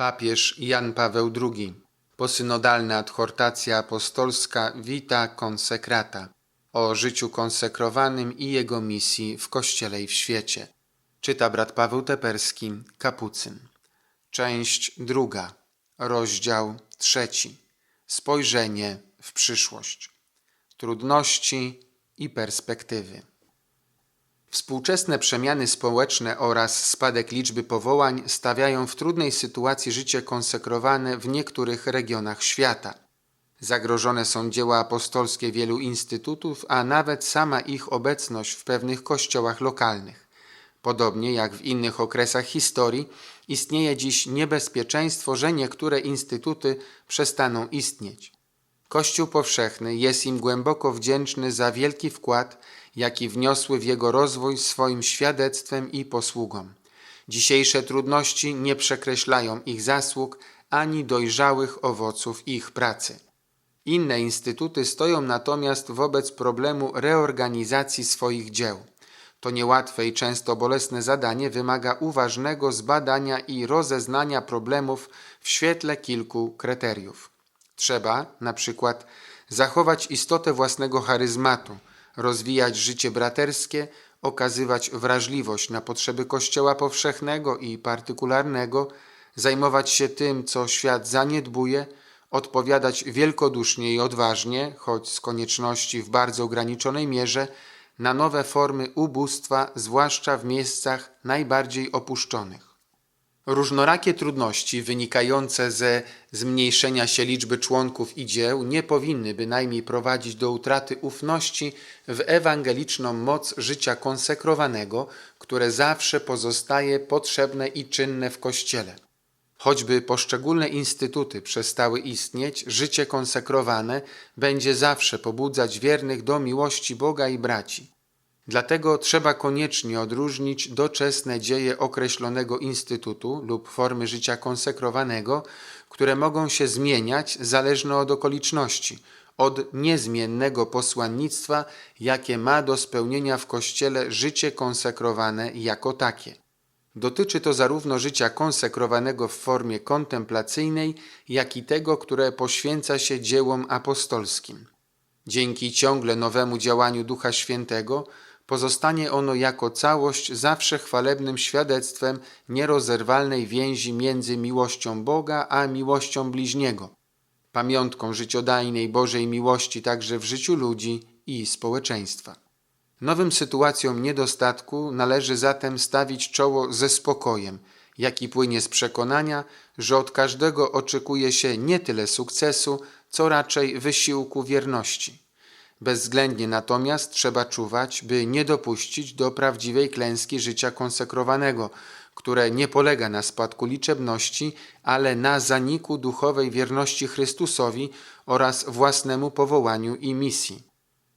Papież Jan Paweł II. Posynodalna adhortacja apostolska Vita Consecrata o życiu konsekrowanym i jego misji w Kościele i w świecie. Czyta brat Paweł Teperski, kapucyn. Część druga, rozdział trzeci. Spojrzenie w przyszłość. Trudności i perspektywy. Współczesne przemiany społeczne oraz spadek liczby powołań stawiają w trudnej sytuacji życie konsekrowane w niektórych regionach świata. Zagrożone są dzieła apostolskie wielu instytutów, a nawet sama ich obecność w pewnych kościołach lokalnych. Podobnie jak w innych okresach historii, istnieje dziś niebezpieczeństwo, że niektóre instytuty przestaną istnieć. Kościół powszechny jest im głęboko wdzięczny za wielki wkład, jaki wniosły w jego rozwój swoim świadectwem i posługą. Dzisiejsze trudności nie przekreślają ich zasług ani dojrzałych owoców ich pracy. Inne instytuty stoją natomiast wobec problemu reorganizacji swoich dzieł. To niełatwe i często bolesne zadanie wymaga uważnego zbadania i rozeznania problemów w świetle kilku kryteriów. Trzeba, na przykład, zachować istotę własnego charyzmatu, rozwijać życie braterskie, okazywać wrażliwość na potrzeby Kościoła powszechnego i partykularnego, zajmować się tym, co świat zaniedbuje, odpowiadać wielkodusznie i odważnie, choć z konieczności w bardzo ograniczonej mierze, na nowe formy ubóstwa, zwłaszcza w miejscach najbardziej opuszczonych. Różnorakie trudności wynikające ze zmniejszenia się liczby członków i dzieł nie powinny bynajmniej prowadzić do utraty ufności w ewangeliczną moc życia konsekrowanego, które zawsze pozostaje potrzebne i czynne w Kościele. Choćby poszczególne instytuty przestały istnieć, życie konsekrowane będzie zawsze pobudzać wiernych do miłości Boga i braci. Dlatego trzeba koniecznie odróżnić doczesne dzieje określonego instytutu lub formy życia konsekrowanego, które mogą się zmieniać zależnie od okoliczności, od niezmiennego posłannictwa, jakie ma do spełnienia w Kościele życie konsekrowane jako takie. Dotyczy to zarówno życia konsekrowanego w formie kontemplacyjnej, jak i tego, które poświęca się dziełom apostolskim. Dzięki ciągle nowemu działaniu Ducha Świętego pozostanie ono jako całość zawsze chwalebnym świadectwem nierozerwalnej więzi między miłością Boga a miłością bliźniego, pamiątką życiodajnej Bożej miłości także w życiu ludzi i społeczeństwa. Nowym sytuacjom niedostatku należy zatem stawić czoło ze spokojem, jaki płynie z przekonania, że od każdego oczekuje się nie tyle sukcesu, co raczej wysiłku wierności. Bezwzględnie natomiast trzeba czuwać, by nie dopuścić do prawdziwej klęski życia konsekrowanego, które nie polega na spadku liczebności, ale na zaniku duchowej wierności Chrystusowi oraz własnemu powołaniu i misji.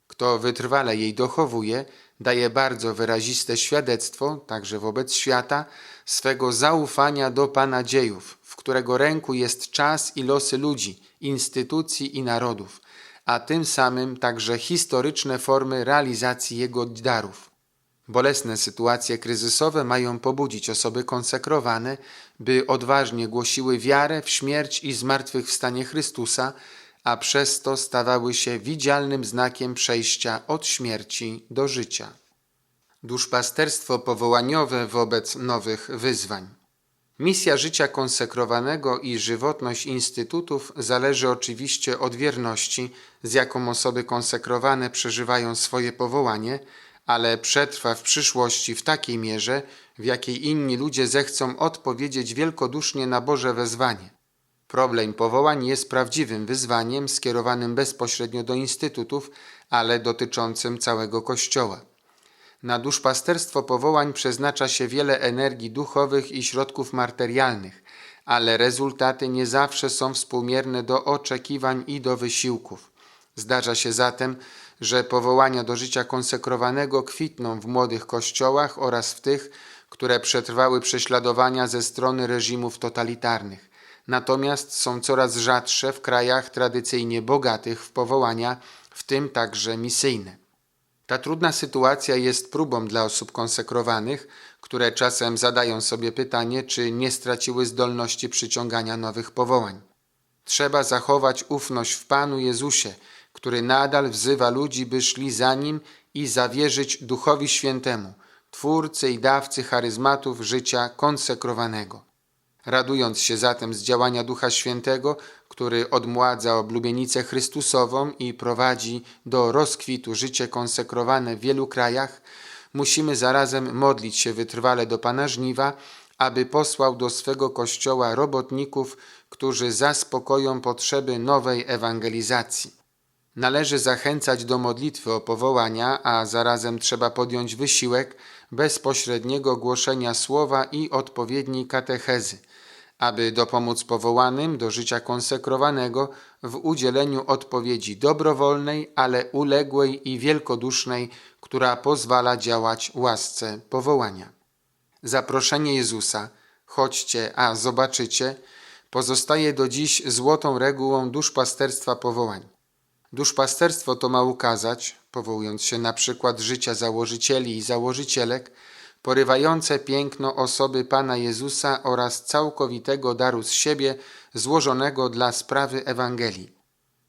Kto wytrwale jej dochowuje, daje bardzo wyraziste świadectwo, także wobec świata, swego zaufania do Pana dziejów, w którego ręku jest czas i losy ludzi, instytucji i narodów, a tym samym także historyczne formy realizacji Jego darów. Bolesne sytuacje kryzysowe mają pobudzić osoby konsekrowane, by odważnie głosiły wiarę w śmierć i zmartwychwstanie Chrystusa, a przez to stawały się widzialnym znakiem przejścia od śmierci do życia. Duszpasterstwo powołaniowe wobec nowych wyzwań. Misja życia konsekrowanego i żywotność instytutów zależy oczywiście od wierności, z jaką osoby konsekrowane przeżywają swoje powołanie, ale przetrwa w przyszłości w takiej mierze, w jakiej inni ludzie zechcą odpowiedzieć wielkodusznie na Boże wezwanie. Problem powołań jest prawdziwym wyzwaniem skierowanym bezpośrednio do instytutów, ale dotyczącym całego Kościoła. Na duszpasterstwo powołań przeznacza się wiele energii duchowych i środków materialnych, ale rezultaty nie zawsze są współmierne do oczekiwań i do wysiłków. Zdarza się zatem, że powołania do życia konsekrowanego kwitną w młodych kościołach oraz w tych, które przetrwały prześladowania ze strony reżimów totalitarnych. Natomiast są coraz rzadsze w krajach tradycyjnie bogatych w powołania, w tym także misyjne. Ta trudna sytuacja jest próbą dla osób konsekrowanych, które czasem zadają sobie pytanie, czy nie straciły zdolności przyciągania nowych powołań. Trzeba zachować ufność w Panu Jezusie, który nadal wzywa ludzi, by szli za Nim i zawierzyć Duchowi Świętemu, Twórcy i dawcy charyzmatów życia konsekrowanego. Radując się zatem z działania Ducha Świętego, który odmładza oblubienicę Chrystusową i prowadzi do rozkwitu życie konsekrowane w wielu krajach, musimy zarazem modlić się wytrwale do Pana Żniwa, aby posłał do swego Kościoła robotników, którzy zaspokoją potrzeby nowej ewangelizacji. Należy zachęcać do modlitwy o powołania, a zarazem trzeba podjąć wysiłek bezpośredniego głoszenia słowa i odpowiedniej katechezy, aby dopomóc powołanym do życia konsekrowanego w udzieleniu odpowiedzi dobrowolnej, ale uległej i wielkodusznej, która pozwala działać łasce powołania. Zaproszenie Jezusa, chodźcie, a zobaczycie, pozostaje do dziś złotą regułą duszpasterstwa powołań. Duszpasterstwo to ma ukazać, powołując się na przykład życia założycieli i założycielek, porywające piękno osoby Pana Jezusa oraz całkowitego daru z siebie złożonego dla sprawy Ewangelii.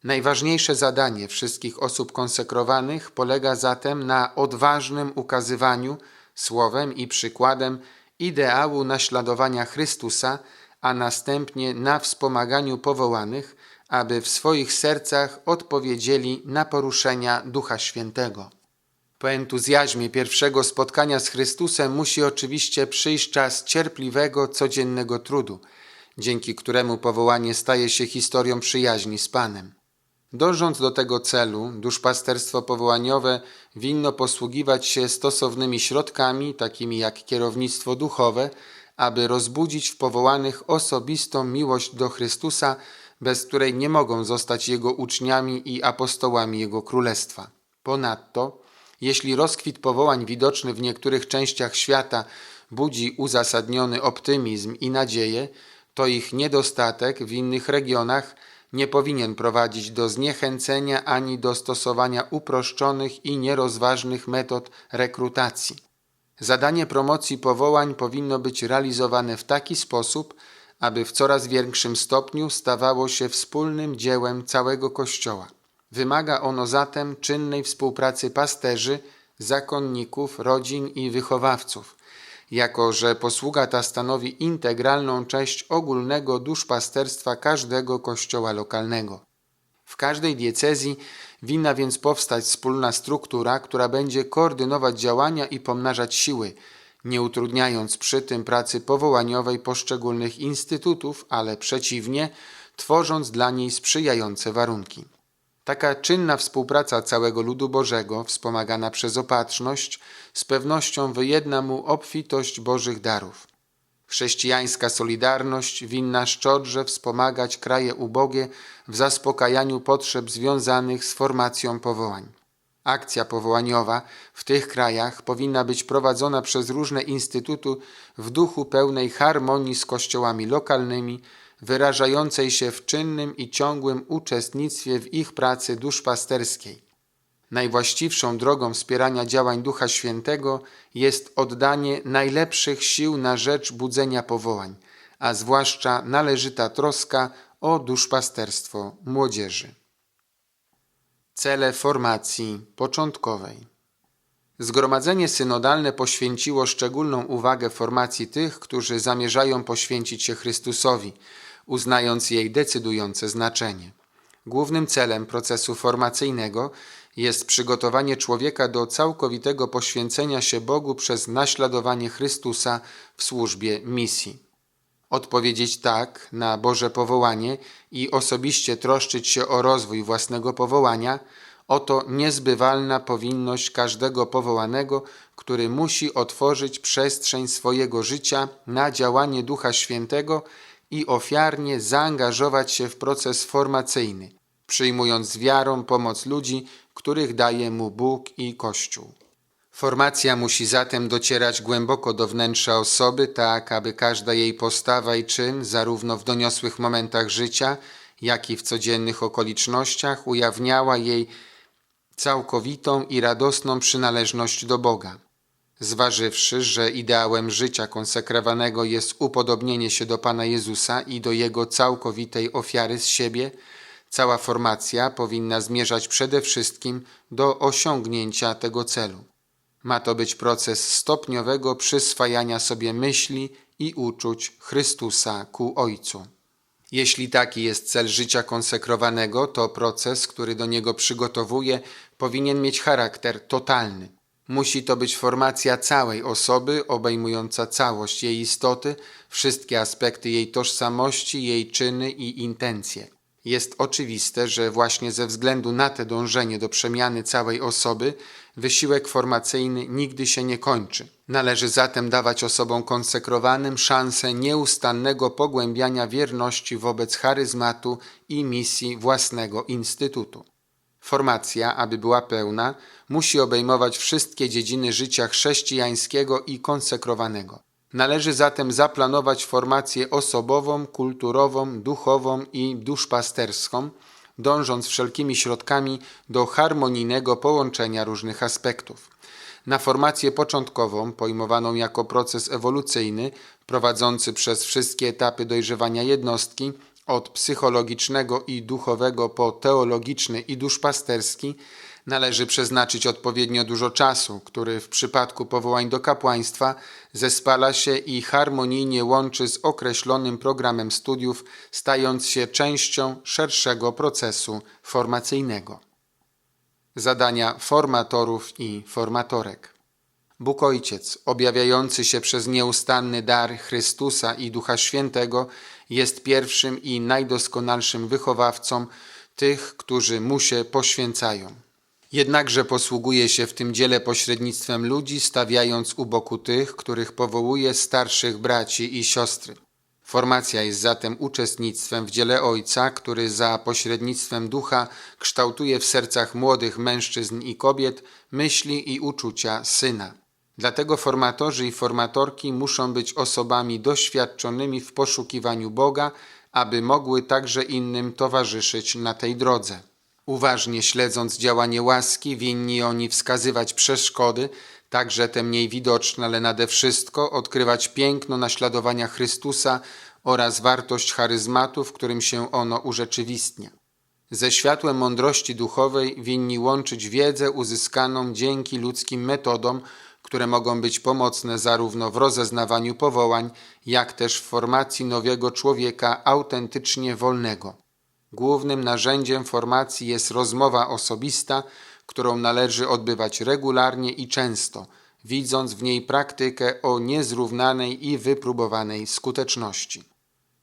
Najważniejsze zadanie wszystkich osób konsekrowanych polega zatem na odważnym ukazywaniu słowem i przykładem ideału naśladowania Chrystusa, a następnie na wspomaganiu powołanych, aby w swoich sercach odpowiedzieli na poruszenia Ducha Świętego. Po entuzjazmie pierwszego spotkania z Chrystusem musi oczywiście przyjść czas cierpliwego, codziennego trudu, dzięki któremu powołanie staje się historią przyjaźni z Panem. Dążąc do tego celu, duszpasterstwo powołaniowe winno posługiwać się stosownymi środkami, takimi jak kierownictwo duchowe, aby rozbudzić w powołanych osobistą miłość do Chrystusa, bez której nie mogą zostać Jego uczniami i apostołami Jego Królestwa. Ponadto, jeśli rozkwit powołań widoczny w niektórych częściach świata budzi uzasadniony optymizm i nadzieję, to ich niedostatek w innych regionach nie powinien prowadzić do zniechęcenia ani do stosowania uproszczonych i nierozważnych metod rekrutacji. Zadanie promocji powołań powinno być realizowane w taki sposób, aby w coraz większym stopniu stawało się wspólnym dziełem całego Kościoła. Wymaga ono zatem czynnej współpracy pasterzy, zakonników, rodzin i wychowawców, jako że posługa ta stanowi integralną część ogólnego duszpasterstwa każdego kościoła lokalnego. W każdej diecezji winna więc powstać wspólna struktura, która będzie koordynować działania i pomnażać siły, nie utrudniając przy tym pracy powołaniowej poszczególnych instytutów, ale przeciwnie, tworząc dla niej sprzyjające warunki. Taka czynna współpraca całego ludu Bożego, wspomagana przez opatrzność, z pewnością wyjedna mu obfitość Bożych darów. Chrześcijańska solidarność winna szczodrze wspomagać kraje ubogie w zaspokajaniu potrzeb związanych z formacją powołań. Akcja powołaniowa w tych krajach powinna być prowadzona przez różne instytuty w duchu pełnej harmonii z kościołami lokalnymi, wyrażającej się w czynnym i ciągłym uczestnictwie w ich pracy duszpasterskiej. Najwłaściwszą drogą wspierania działań Ducha Świętego jest oddanie najlepszych sił na rzecz budzenia powołań, a zwłaszcza należyta troska o duszpasterstwo młodzieży. Cele formacji początkowej. Zgromadzenie synodalne poświęciło szczególną uwagę formacji tych, którzy zamierzają poświęcić się Chrystusowi, uznając jej decydujące znaczenie. Głównym celem procesu formacyjnego jest przygotowanie człowieka do całkowitego poświęcenia się Bogu przez naśladowanie Chrystusa w służbie misji. Odpowiedzieć tak na Boże powołanie i osobiście troszczyć się o rozwój własnego powołania oto niezbywalna powinność każdego powołanego, który musi otworzyć przestrzeń swojego życia na działanie Ducha Świętego i ofiarnie zaangażować się w proces formacyjny, przyjmując z wiarą pomoc ludzi, których daje mu Bóg i Kościół. Formacja musi zatem docierać głęboko do wnętrza osoby, tak aby każda jej postawa i czyn, zarówno w doniosłych momentach życia, jak i w codziennych okolicznościach, ujawniała jej całkowitą i radosną przynależność do Boga. Zważywszy, że ideałem życia konsekrowanego jest upodobnienie się do Pana Jezusa i do Jego całkowitej ofiary z siebie, cała formacja powinna zmierzać przede wszystkim do osiągnięcia tego celu. Ma to być proces stopniowego przyswajania sobie myśli i uczuć Chrystusa ku Ojcu. Jeśli taki jest cel życia konsekrowanego, to proces, który do niego przygotowuje, powinien mieć charakter totalny. Musi to być formacja całej osoby, obejmująca całość jej istoty, wszystkie aspekty jej tożsamości, jej czyny i intencje. Jest oczywiste, że właśnie ze względu na te dążenie do przemiany całej osoby, wysiłek formacyjny nigdy się nie kończy. Należy zatem dawać osobom konsekrowanym szansę nieustannego pogłębiania wierności wobec charyzmatu i misji własnego instytutu. Formacja, aby była pełna, musi obejmować wszystkie dziedziny życia chrześcijańskiego i konsekrowanego. Należy zatem zaplanować formację osobową, kulturową, duchową i duszpasterską, dążąc wszelkimi środkami do harmonijnego połączenia różnych aspektów. Na formację początkową, pojmowaną jako proces ewolucyjny, prowadzący przez wszystkie etapy dojrzewania jednostki, od psychologicznego i duchowego po teologiczny i duszpasterski, należy przeznaczyć odpowiednio dużo czasu, który w przypadku powołań do kapłaństwa zespala się i harmonijnie łączy z określonym programem studiów, stając się częścią szerszego procesu formacyjnego. Zadania formatorów i formatorek. Bóg Ojciec, objawiający się przez nieustanny dar Chrystusa i Ducha Świętego, jest pierwszym i najdoskonalszym wychowawcą tych, którzy mu się poświęcają. Jednakże posługuje się w tym dziele pośrednictwem ludzi, stawiając u boku tych, których powołuje starszych braci i siostry. Formacja jest zatem uczestnictwem w dziele Ojca, który za pośrednictwem ducha kształtuje w sercach młodych mężczyzn i kobiet myśli i uczucia syna. Dlatego formatorzy i formatorki muszą być osobami doświadczonymi w poszukiwaniu Boga, aby mogły także innym towarzyszyć na tej drodze. Uważnie śledząc działanie łaski, winni oni wskazywać przeszkody, także te mniej widoczne, ale nade wszystko odkrywać piękno naśladowania Chrystusa oraz wartość charyzmatu, w którym się ono urzeczywistnia. Ze światłem mądrości duchowej winni łączyć wiedzę uzyskaną dzięki ludzkim metodom, które mogą być pomocne zarówno w rozeznawaniu powołań, jak też w formacji nowego człowieka autentycznie wolnego. Głównym narzędziem formacji jest rozmowa osobista, którą należy odbywać regularnie i często, widząc w niej praktykę o niezrównanej i wypróbowanej skuteczności.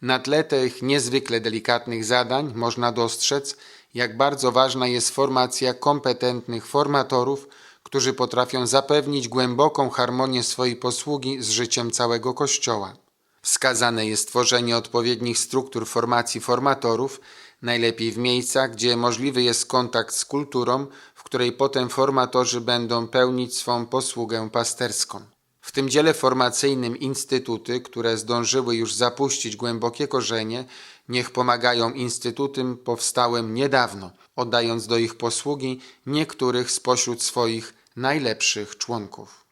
Na tle tych niezwykle delikatnych zadań można dostrzec, jak bardzo ważna jest formacja kompetentnych formatorów, którzy potrafią zapewnić głęboką harmonię swojej posługi z życiem całego Kościoła. Wskazane jest tworzenie odpowiednich struktur formacji formatorów, najlepiej w miejscach, gdzie możliwy jest kontakt z kulturą, w której potem formatorzy będą pełnić swą posługę pasterską. W tym dziele formacyjnym instytuty, które zdążyły już zapuścić głębokie korzenie, niech pomagają instytutom powstałym niedawno, oddając do ich posługi niektórych spośród swoich najlepszych członków.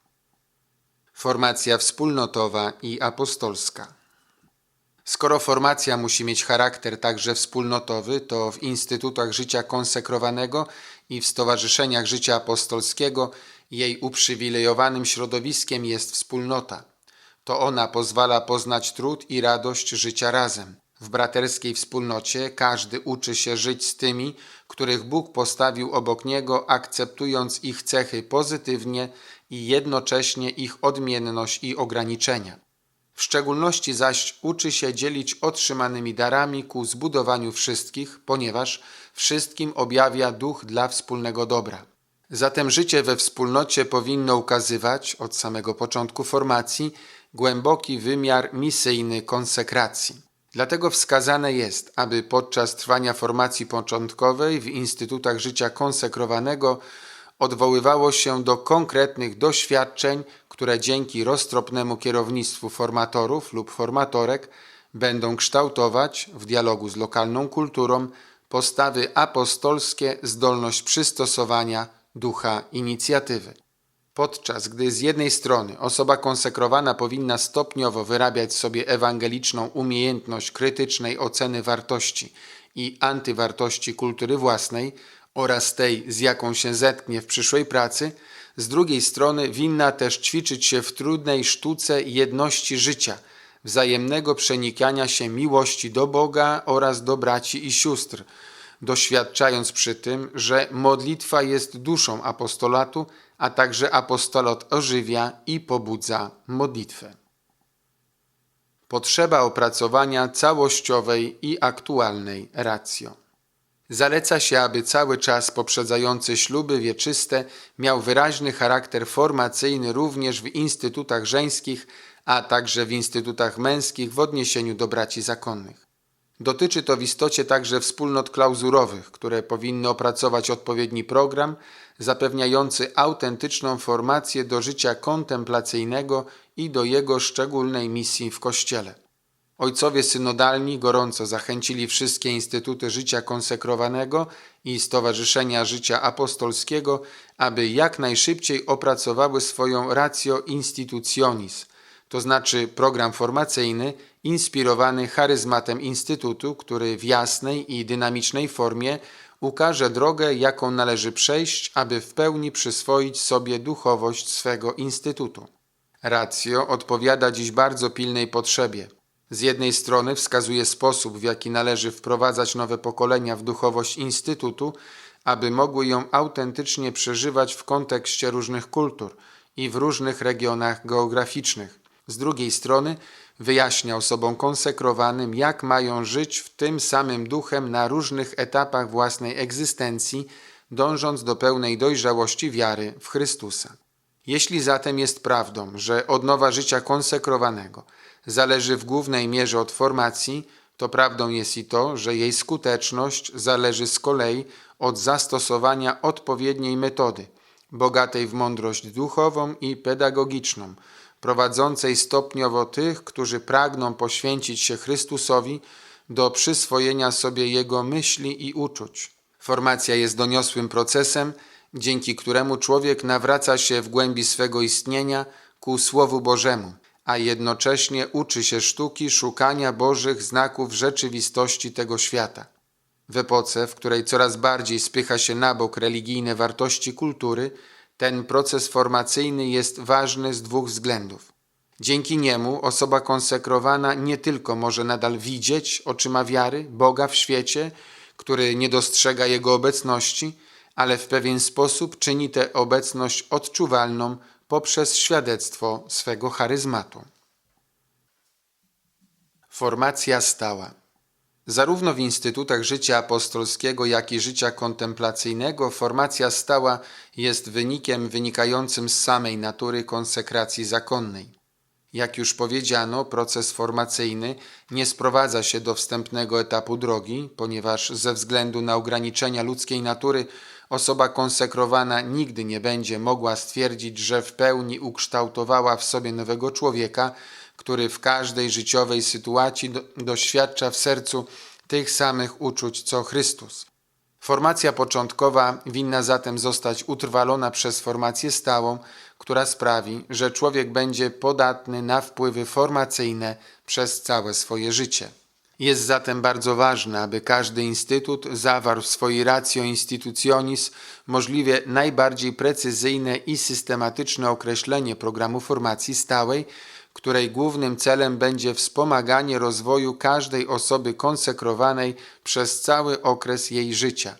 Formacja wspólnotowa i apostolska. Skoro formacja musi mieć charakter także wspólnotowy, to w instytutach życia konsekrowanego i w stowarzyszeniach życia apostolskiego jej uprzywilejowanym środowiskiem jest wspólnota. To ona pozwala poznać trud i radość życia razem. W braterskiej wspólnocie każdy uczy się żyć z tymi, których Bóg postawił obok niego, akceptując ich cechy pozytywnie i jednocześnie ich odmienność i ograniczenia. W szczególności zaś uczy się dzielić otrzymanymi darami ku zbudowaniu wszystkich, ponieważ wszystkim objawia duch dla wspólnego dobra. Zatem życie we wspólnocie powinno ukazywać od samego początku formacji głęboki wymiar misyjny konsekracji. Dlatego wskazane jest, aby podczas trwania formacji początkowej w instytutach życia konsekrowanego odwoływało się do konkretnych doświadczeń, które dzięki roztropnemu kierownictwu formatorów lub formatorek będą kształtować w dialogu z lokalną kulturą postawy apostolskie, zdolność przystosowania, ducha inicjatywy. Podczas gdy z jednej strony osoba konsekrowana powinna stopniowo wyrabiać sobie ewangeliczną umiejętność krytycznej oceny wartości i antywartości kultury własnej oraz tej, z jaką się zetknie w przyszłej pracy, z drugiej strony winna też ćwiczyć się w trudnej sztuce jedności życia, wzajemnego przenikania się miłości do Boga oraz do braci i sióstr, doświadczając przy tym, że modlitwa jest duszą apostolatu, a także apostolat ożywia i pobudza modlitwę. Potrzeba opracowania całościowej i aktualnej racjo. Zaleca się, aby cały czas poprzedzający śluby wieczyste miał wyraźny charakter formacyjny również w instytutach żeńskich, a także w instytutach męskich w odniesieniu do braci zakonnych. Dotyczy to w istocie także wspólnot klauzurowych, które powinny opracować odpowiedni program zapewniający autentyczną formację do życia kontemplacyjnego i do jego szczególnej misji w Kościele. Ojcowie synodalni gorąco zachęcili wszystkie instytuty życia konsekrowanego i Stowarzyszenia Życia Apostolskiego, aby jak najszybciej opracowały swoją ratio institutionis, to znaczy program formacyjny inspirowany charyzmatem Instytutu, który w jasnej i dynamicznej formie ukaże drogę, jaką należy przejść, aby w pełni przyswoić sobie duchowość swego Instytutu. Ratio odpowiada dziś bardzo pilnej potrzebie. Z jednej strony wskazuje sposób, w jaki należy wprowadzać nowe pokolenia w duchowość Instytutu, aby mogły ją autentycznie przeżywać w kontekście różnych kultur i w różnych regionach geograficznych. Z drugiej strony wyjaśnia osobom konsekrowanym, jak mają żyć w tym samym duchem na różnych etapach własnej egzystencji, dążąc do pełnej dojrzałości wiary w Chrystusa. Jeśli zatem jest prawdą, że odnowa życia konsekrowanego zależy w głównej mierze od formacji, to prawdą jest i to, że jej skuteczność zależy z kolei od zastosowania odpowiedniej metody, bogatej w mądrość duchową i pedagogiczną, prowadzącej stopniowo tych, którzy pragną poświęcić się Chrystusowi do przyswojenia sobie Jego myśli i uczuć. Formacja jest doniosłym procesem, dzięki któremu człowiek nawraca się w głębi swego istnienia ku Słowu Bożemu, a jednocześnie uczy się sztuki szukania Bożych znaków rzeczywistości tego świata. W epoce, w której coraz bardziej spycha się na bok religijne wartości kultury, ten proces formacyjny jest ważny z dwóch względów. Dzięki niemu osoba konsekrowana nie tylko może nadal widzieć oczyma wiary Boga w świecie, który nie dostrzega Jego obecności, ale w pewien sposób czyni tę obecność odczuwalną poprzez świadectwo swego charyzmatu. Formacja stała. Zarówno w instytutach życia apostolskiego, jak i życia kontemplacyjnego formacja stała jest wynikiem wynikającym z samej natury konsekracji zakonnej. Jak już powiedziano, proces formacyjny nie sprowadza się do wstępnego etapu drogi, ponieważ ze względu na ograniczenia ludzkiej natury osoba konsekrowana nigdy nie będzie mogła stwierdzić, że w pełni ukształtowała w sobie nowego człowieka, który w każdej życiowej sytuacji do, doświadcza w sercu tych samych uczuć co Chrystus. Formacja początkowa winna zatem zostać utrwalona przez formację stałą, która sprawi, że człowiek będzie podatny na wpływy formacyjne przez całe swoje życie. Jest zatem bardzo ważne, aby każdy instytut zawarł w swojej ratio institutionis możliwie najbardziej precyzyjne i systematyczne określenie programu formacji stałej, której głównym celem będzie wspomaganie rozwoju każdej osoby konsekrowanej przez cały okres jej życia.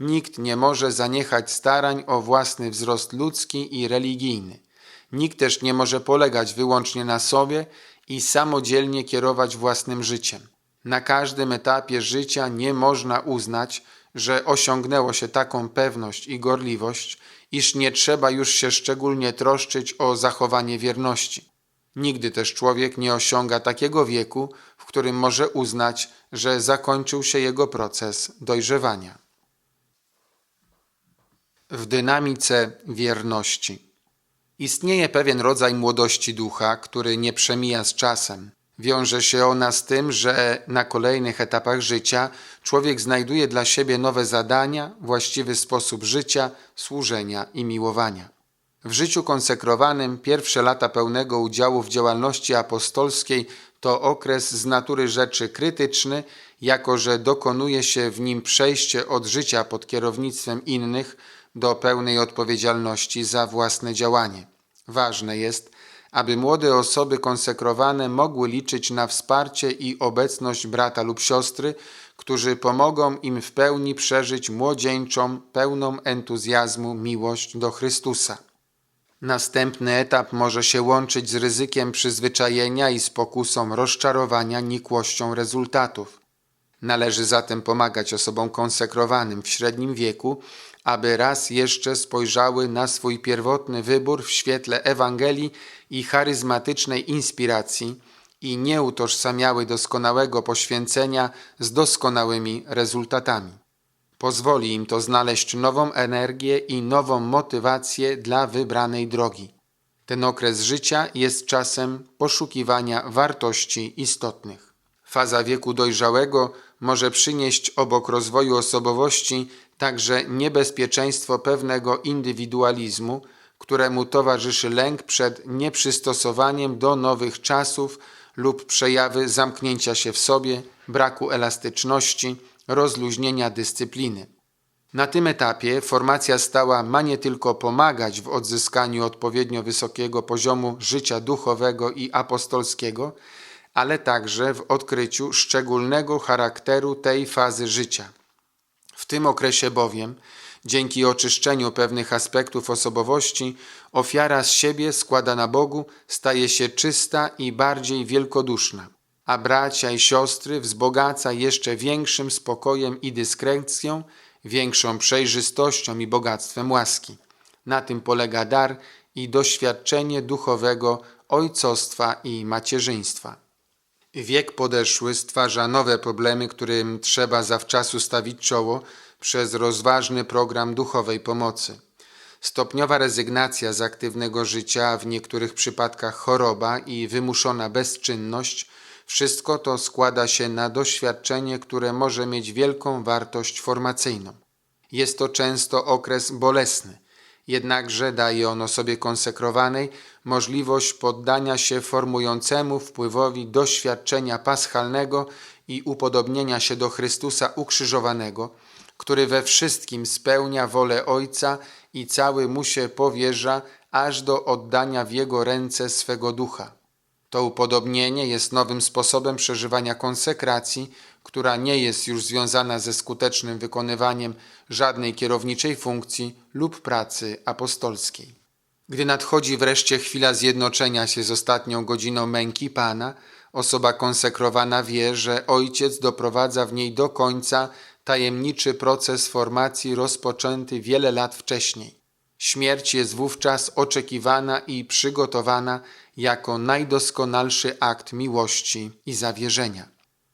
Nikt nie może zaniechać starań o własny wzrost ludzki i religijny. Nikt też nie może polegać wyłącznie na sobie i samodzielnie kierować własnym życiem. Na każdym etapie życia nie można uznać, że osiągnęło się taką pewność i gorliwość, iż nie trzeba już się szczególnie troszczyć o zachowanie wierności. Nigdy też człowiek nie osiąga takiego wieku, w którym może uznać, że zakończył się jego proces dojrzewania. W dynamice wierności istnieje pewien rodzaj młodości ducha, który nie przemija z czasem. Wiąże się ona z tym, że na kolejnych etapach życia człowiek znajduje dla siebie nowe zadania, właściwy sposób życia, służenia i miłowania. W życiu konsekrowanym pierwsze lata pełnego udziału w działalności apostolskiej to okres z natury rzeczy krytyczny, jako że dokonuje się w nim przejście od życia pod kierownictwem innych do pełnej odpowiedzialności za własne działanie. Ważne jest, aby młode osoby konsekrowane mogły liczyć na wsparcie i obecność brata lub siostry, którzy pomogą im w pełni przeżyć młodzieńczą, pełną entuzjazmu miłość do Chrystusa. Następny etap może się łączyć z ryzykiem przyzwyczajenia i z pokusą rozczarowania nikłością rezultatów. Należy zatem pomagać osobom konsekrowanym w średnim wieku, aby raz jeszcze spojrzały na swój pierwotny wybór w świetle Ewangelii i charyzmatycznej inspiracji i nie utożsamiały doskonałego poświęcenia z doskonałymi rezultatami. Pozwoli im to znaleźć nową energię i nową motywację dla wybranej drogi. Ten okres życia jest czasem poszukiwania wartości istotnych. Faza wieku dojrzałego może przynieść obok rozwoju osobowości także niebezpieczeństwo pewnego indywidualizmu, któremu towarzyszy lęk przed nieprzystosowaniem do nowych czasów lub przejawy zamknięcia się w sobie, braku elastyczności, rozluźnienia dyscypliny. Na tym etapie formacja stała ma nie tylko pomagać w odzyskaniu odpowiednio wysokiego poziomu życia duchowego i apostolskiego, ale także w odkryciu szczególnego charakteru tej fazy życia. W tym okresie bowiem, dzięki oczyszczeniu pewnych aspektów osobowości, ofiara z siebie składana Bogu staje się czysta i bardziej wielkoduszna, a bracia i siostry wzbogaca jeszcze większym spokojem i dyskrecją, większą przejrzystością i bogactwem łaski. Na tym polega dar i doświadczenie duchowego ojcostwa i macierzyństwa. Wiek podeszły stwarza nowe problemy, którym trzeba zawczasu stawić czoło przez rozważny program duchowej pomocy. Stopniowa rezygnacja z aktywnego życia, w niektórych przypadkach choroba i wymuszona bezczynność, wszystko to składa się na doświadczenie, które może mieć wielką wartość formacyjną. Jest to często okres bolesny, jednakże daje on osobie konsekrowanej możliwość poddania się formującemu wpływowi doświadczenia paschalnego i upodobnienia się do Chrystusa ukrzyżowanego, który we wszystkim spełnia wolę Ojca i cały mu się powierza aż do oddania w Jego ręce swego ducha. To upodobnienie jest nowym sposobem przeżywania konsekracji, która nie jest już związana ze skutecznym wykonywaniem żadnej kierowniczej funkcji lub pracy apostolskiej. Gdy nadchodzi wreszcie chwila zjednoczenia się z ostatnią godziną męki Pana, osoba konsekrowana wie, że Ojciec doprowadza w niej do końca tajemniczy proces formacji rozpoczęty wiele lat wcześniej. Śmierć jest wówczas oczekiwana i przygotowana jako najdoskonalszy akt miłości i zawierzenia.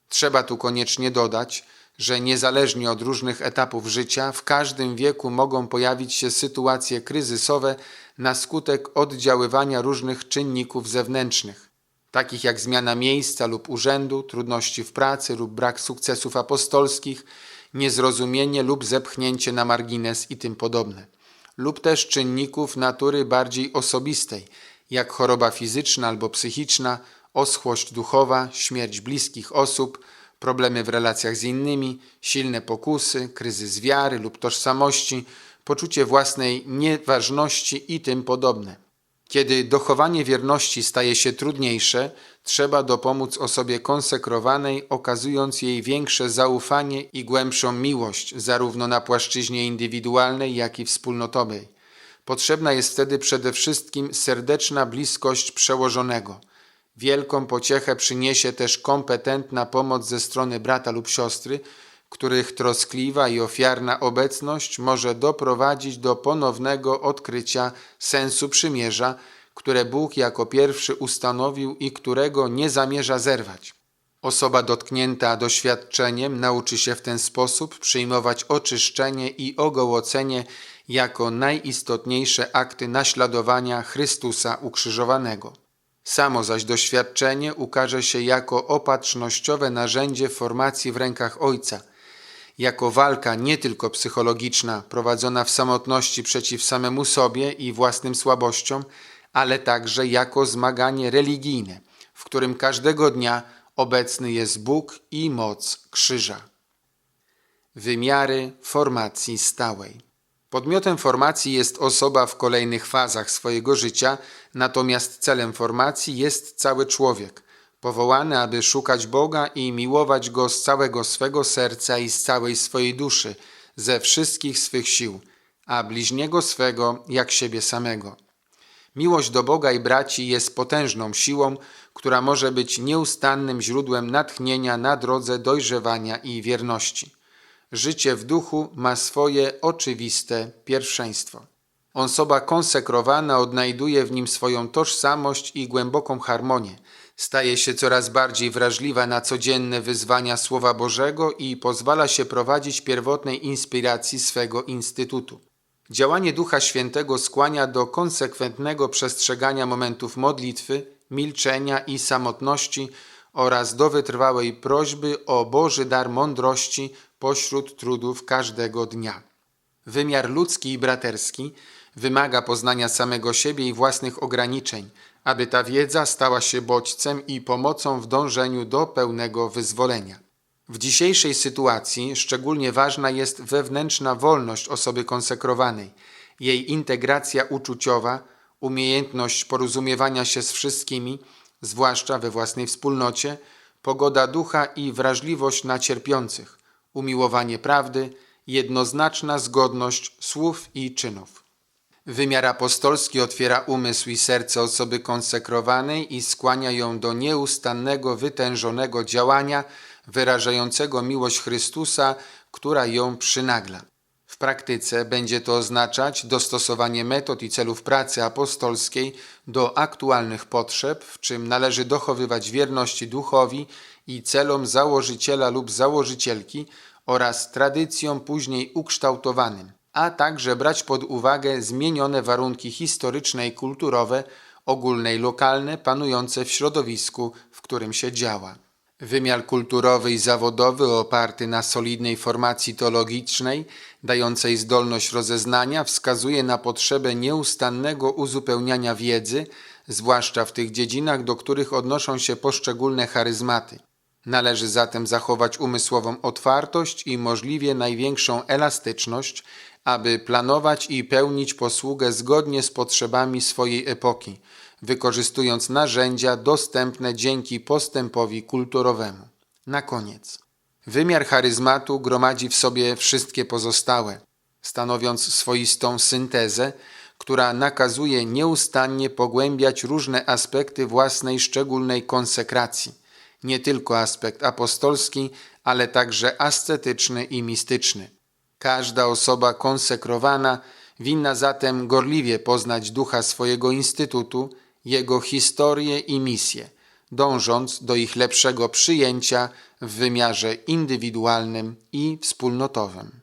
Trzeba tu koniecznie dodać, że niezależnie od różnych etapów życia, w każdym wieku mogą pojawić się sytuacje kryzysowe na skutek oddziaływania różnych czynników zewnętrznych, takich jak zmiana miejsca lub urzędu, trudności w pracy lub brak sukcesów apostolskich, niezrozumienie lub zepchnięcie na margines i tym podobne, lub też czynników natury bardziej osobistej, jak choroba fizyczna albo psychiczna, oschłość duchowa, śmierć bliskich osób, problemy w relacjach z innymi, silne pokusy, kryzys wiary lub tożsamości, poczucie własnej nieważności i tym podobne. Kiedy dochowanie wierności staje się trudniejsze, trzeba dopomóc osobie konsekrowanej, okazując jej większe zaufanie i głębszą miłość, zarówno na płaszczyźnie indywidualnej, jak i wspólnotowej. Potrzebna jest wtedy przede wszystkim serdeczna bliskość przełożonego. Wielką pociechę przyniesie też kompetentna pomoc ze strony brata lub siostry, których troskliwa i ofiarna obecność może doprowadzić do ponownego odkrycia sensu przymierza, które Bóg jako pierwszy ustanowił i którego nie zamierza zerwać. Osoba dotknięta doświadczeniem nauczy się w ten sposób przyjmować oczyszczenie i ogołocenie jako najistotniejsze akty naśladowania Chrystusa ukrzyżowanego. Samo zaś doświadczenie ukaże się jako opatrznościowe narzędzie formacji w rękach Ojca – jako walka nie tylko psychologiczna, prowadzona w samotności przeciw samemu sobie i własnym słabościom, ale także jako zmaganie religijne, w którym każdego dnia obecny jest Bóg i moc krzyża. Wymiary formacji stałej. Podmiotem formacji jest osoba w kolejnych fazach swojego życia, natomiast celem formacji jest cały człowiek, powołany, aby szukać Boga i miłować Go z całego swego serca i z całej swojej duszy, ze wszystkich swych sił, a bliźniego swego jak siebie samego. Miłość do Boga i braci jest potężną siłą, która może być nieustannym źródłem natchnienia na drodze dojrzewania i wierności. Życie w duchu ma swoje oczywiste pierwszeństwo. Osoba konsekrowana odnajduje w nim swoją tożsamość i głęboką harmonię. Staje się coraz bardziej wrażliwa na codzienne wyzwania Słowa Bożego i pozwala się prowadzić pierwotnej inspiracji swego instytutu. Działanie Ducha Świętego skłania do konsekwentnego przestrzegania momentów modlitwy, milczenia i samotności oraz do wytrwałej prośby o Boży dar mądrości pośród trudów każdego dnia. Wymiar ludzki i braterski wymaga poznania samego siebie i własnych ograniczeń, aby ta wiedza stała się bodźcem i pomocą w dążeniu do pełnego wyzwolenia. W dzisiejszej sytuacji szczególnie ważna jest wewnętrzna wolność osoby konsekrowanej, jej integracja uczuciowa, umiejętność porozumiewania się z wszystkimi, zwłaszcza we własnej wspólnocie, pogoda ducha i wrażliwość na cierpiących, umiłowanie prawdy, jednoznaczna zgodność słów i czynów. Wymiar apostolski otwiera umysł i serce osoby konsekrowanej i skłania ją do nieustannego, wytężonego działania wyrażającego miłość Chrystusa, która ją przynagla. W praktyce będzie to oznaczać dostosowanie metod i celów pracy apostolskiej do aktualnych potrzeb, w czym należy dochowywać wierności duchowi i celom założyciela lub założycielki oraz tradycjom później ukształtowanym, a także brać pod uwagę zmienione warunki historyczne i kulturowe, ogólne i lokalne, panujące w środowisku, w którym się działa. Wymiar kulturowy i zawodowy oparty na solidnej formacji teologicznej, dającej zdolność rozeznania, wskazuje na potrzebę nieustannego uzupełniania wiedzy, zwłaszcza w tych dziedzinach, do których odnoszą się poszczególne charyzmaty. Należy zatem zachować umysłową otwartość i możliwie największą elastyczność, aby planować i pełnić posługę zgodnie z potrzebami swojej epoki, wykorzystując narzędzia dostępne dzięki postępowi kulturowemu. Na koniec. Wymiar charyzmatu gromadzi w sobie wszystkie pozostałe, stanowiąc swoistą syntezę, która nakazuje nieustannie pogłębiać różne aspekty własnej szczególnej konsekracji, nie tylko aspekt apostolski, ale także ascetyczny i mistyczny. Każda osoba konsekrowana winna zatem gorliwie poznać ducha swojego instytutu, jego historię i misję, dążąc do ich lepszego przyjęcia w wymiarze indywidualnym i wspólnotowym.